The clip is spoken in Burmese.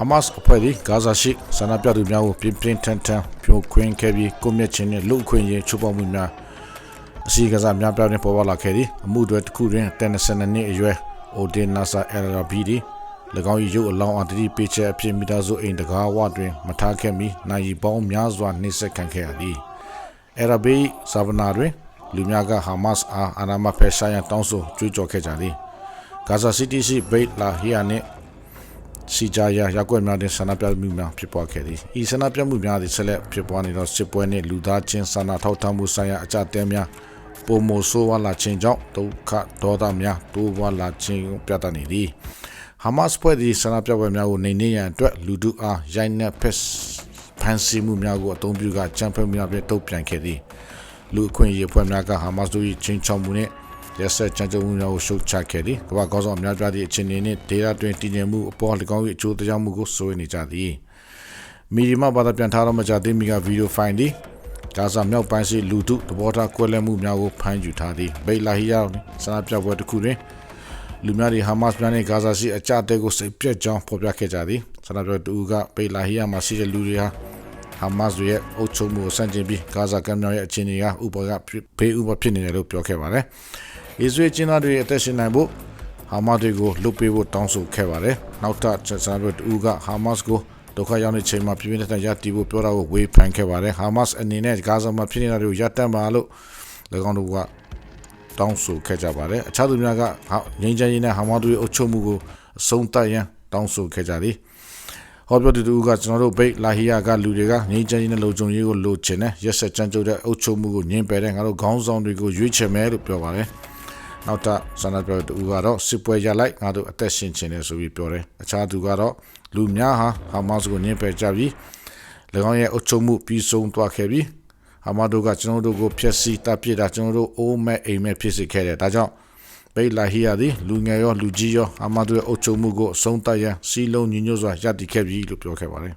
ဟာမတ်စ်အဖွဲ့သည်ဂါဇာရှိဆန္ဒပြသူများကိုပြင်းပြင်းထန်ထန်ဖြိုခွင်းခဲ့ပြီးကိုမြင့်ချင်းနဲ့လူအခွင့်အရေးချိုးဖောက်မှုများအစီကစားများပြားနဲ့ပေါ်ပေါက်လာခဲ့သည်အမှုတွေတစ်ခုတွင်တန်22နှစ်အရွယ်အိုဒင်နာဆာအယ်ရာဘီဒီ၎င်း၏ရုပ်အလောင်းအတတိပေးချက်အဖြစ်မိသားစုအိမ်တကားဝတွင်မထားခဲ့မီနိုင်ရီပေါင်းများစွာနှိစက်ခံခဲ့ရသည်အရာဘီဆာဗနာတွင်လူများကဟာမတ်စ်အားအာနာမဖက်ရှာရန်တောင်းဆိုကြွေးကြော်ခဲ့ကြသည်ဂါဇာစီးတီးရှိဘိတ်လာဟီယာနှင့် စီဂျာယာရက်ွက်များတဲ့ဆန္ဒပြမှုများဖြစ်ပွားခဲ့သည်ဤဆန္ဒပြမှုများသည်ဆက်လက်ဖြစ်ပွားနေသောစစ်ပွဲနှင့်လူသားချင်းစာနာထောက်ထားမှုဆိုင်ရာအကြအတဲများပုံမဆိုးဝါလာခြင်းကြောင့်ဒုက္ခဒေါသများတိုးပွားလာခြင်းကိုပြသနေသည်ဟာမတ်စ်ဖွဲ့သည်ဆန္ဒပြပွဲများကိုနေနေရန်အတွက်လူထုအားရိုက်နှက်ဖက်ဖန်ဆီးမှုများကိုအသုံးပြုကကြံဖက်မှုများဖြင့်တုံ့ပြန်ခဲ့သည်လူအခွင့်အရေးဖွဲ့များကဟာမတ်စ်တို့၏ချင်းချောက်မှုနှင့် ရက်ဆက်ကြံကြုံမှုများကိုရှုတ်ချခဲ့သည်ကမ္ဘာကောင်းဆောင်အများပြားသည့်အခြေအနေနှင့်ဒေတာတွင်တည်ငြိမ်မှုအပေါ်၎င်း၏အကျိုးတရားမှုကိုစိုးရိမ်နေကြသည်မီဒီယာဘာသာပြန်ထားတော့မကြသေးမီကဗီဒီယိုဖိုင်သည်ဂါဇာမြောက်ပိုင်းရှိလူထုတဘောထားကွဲလွဲမှုများကိုဖမ်းယူထားသည်ဘိတ်လာဟီယာဆန္ဒပြပွဲတစ်ခုတွင်လူများတွေဟာမတ်စ်များနဲ့ဂါဇာရှိအကြအတဲကိုစိတ်ပြက်ကြောင်းဖော်ပြခဲ့ကြသည်ဆန္ဒပြတူကဘိတ်လာဟီယာမှာရှိတဲ့လူတွေဟာ ဟာမတ်စ်ရဲ့အုပ်ချုပ်မှုကိုစန့်ကျင်ပြီးဂါဇာကမ်းမြောင်ရဲ့အခြေအနေကဥပကဘေးဥပဖြစ်နေတယ်လို့ပြောခဲ့ပါတယ်။အစ္စရေးကျင်းသားတွေအသက်ရှင်နိုင်ဖို့ဟာမတ်စ်တွေကိုလွတ်ပေးဖို့တောင်းဆိုခဲ့ပါတယ်။နောက်ထပ်ချက်စားပြီးတူကဟာမတ်စ်ကိုဒုက္ခရောက်နေချိန်မှာပြည်ပြင်းတဲ့ရတီဖို့ပြောတာကိုဝေဖန်ခဲ့ပါတယ်။ဟာမတ်စ်အနေနဲ့ဂါဇာမှာဖြစ်နေတာတွေကိုရပ်တန့်ပါလို့၎င်းတို့ကတောင်းဆိုခဲ့ကြပါတယ်။အခြားသူများကငြိမ်းချမ်းရေးနဲ့ဟာမတ်စ်တို့ရဲ့အုပ်ချုပ်မှုကိုအဆုံးသတ်ရန်တောင်းဆိုခဲ့ကြသည်။ ဟောပြောတူတူကကျွန်တော်တို့ဘိတ်လာဟီယာကလူတွေကငင်းချမ်းကြီးနဲ့လုံခြုံရေးကိုလိုချင်တယ်ရက်ဆက်ကြမ်းကြုတ်တဲ့အုပ်ချုပ်မှုကိုညှင်းပယ်တဲ့ငါတို့ခေါင်းဆောင်တွေကိုရွေးချယ်မယ်လို့ပြောပါတယ်နောက်တာဆန္ဒပြတူကတော့စစ်ပွဲရလိုက်ငါတို့အသက်ရှင်ချင်တယ်ဆိုပြီးပြောတယ်အခြားသူကတော့လူများဟာဟာမတ်စ်ကိုညှင်းပယ်ကြပြီး၎င်းရဲ့အုပ်ချုပ်မှုပြီးဆုံးသွားခဲ့ပြီးဟာမတ်တို့ကကျွန်တော်တို့ကိုဖျက်ဆီးတပ်ပစ်တာကျွန်တော်တို့အိုးမဲ့အိမ်မဲ့ဖြစ်စေခဲ့တယ်ဒါကြောင့် ဘိတ်လာဟီယာသည်လူငယ်ရောလူကြီးရောအမတို့ရဲ့အုပ်ချုပ်မှုကိုအဆုံးသတ်ရန်စီလုံးညီညွတ်စွာရည်တည်ခဲ့ပြီလို့ပြောခဲ့ပါတယ်